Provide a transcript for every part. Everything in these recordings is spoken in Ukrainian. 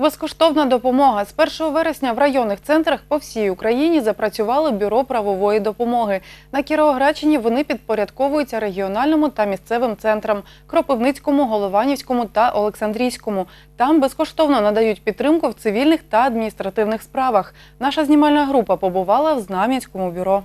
Безкоштовна допомога з 1 вересня в районних центрах по всій Україні запрацювали бюро правової допомоги. На Кіровоградщині вони підпорядковуються регіональному та місцевим центрам Кропивницькому, Голованівському та Олександрійському. Там безкоштовно надають підтримку в цивільних та адміністративних справах. Наша знімальна група побувала в Знам'янському бюро.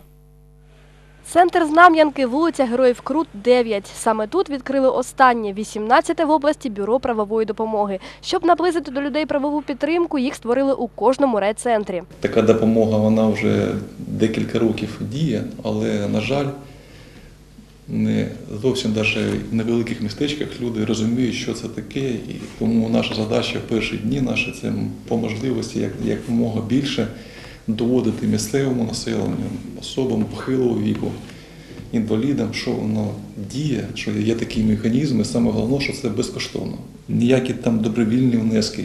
Центр Знам'янки, вулиця Героїв Крут, 9. Саме тут відкрили останнє, 18 в області бюро правової допомоги. Щоб наблизити до людей правову підтримку, їх створили у кожному райцентрі. Така допомога вона вже декілька років діє, але, на жаль, не зовсім навіть в невеликих містечках люди розуміють, що це таке, і тому наша задача в перші дні наші це по можливості як, якомога більше доводити місцевому населенню, особам похилого віку, інвалідам, що воно діє, що є такі механізми, саме головне, що це безкоштовно. Ніякі там добровільні внески,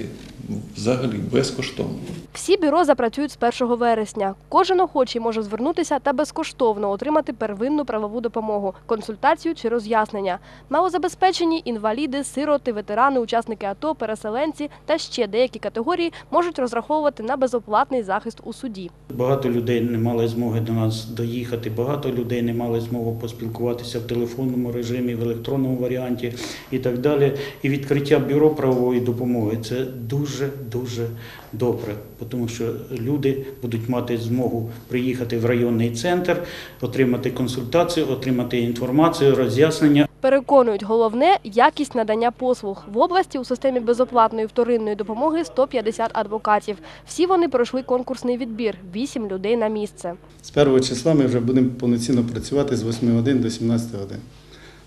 взагалі безкоштовно. Всі бюро запрацюють з 1 вересня. Кожен охочий може звернутися та безкоштовно отримати первинну правову допомогу, консультацію чи роз'яснення. Малозабезпечені інваліди, сироти, ветерани, учасники АТО, переселенці та ще деякі категорії можуть розраховувати на безоплатний захист у суді. Багато людей не мали змоги до нас доїхати, багато людей не мали змоги поспілкуватися в телефонному режимі, в електронному варіанті і так далі. І відкриття бюро правової допомоги це дуже дуже добре, тому що люди будуть мати змогу приїхати в районний центр, отримати консультацію, отримати інформацію, роз'яснення. Переконують, головне – якість надання послуг. В області у системі безоплатної вторинної допомоги 150 адвокатів. Всі вони пройшли конкурсний відбір – 8 людей на місце. З першого числа ми вже будемо повноцінно працювати з 8 годин до 17 годин.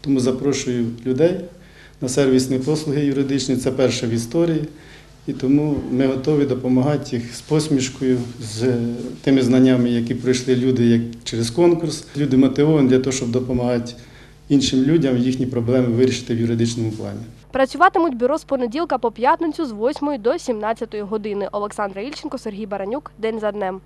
Тому запрошую людей на сервісні послуги юридичні. Це перше в історії. І тому ми готові допомагати їх з посмішкою, з тими знаннями, які пройшли люди як через конкурс. Люди мотивовані для того, щоб допомагати іншим людям їхні проблеми вирішити в юридичному плані. Працюватимуть бюро з понеділка по п'ятницю з 8 до 17 години. Олександра Ільченко, Сергій Баранюк. День за днем.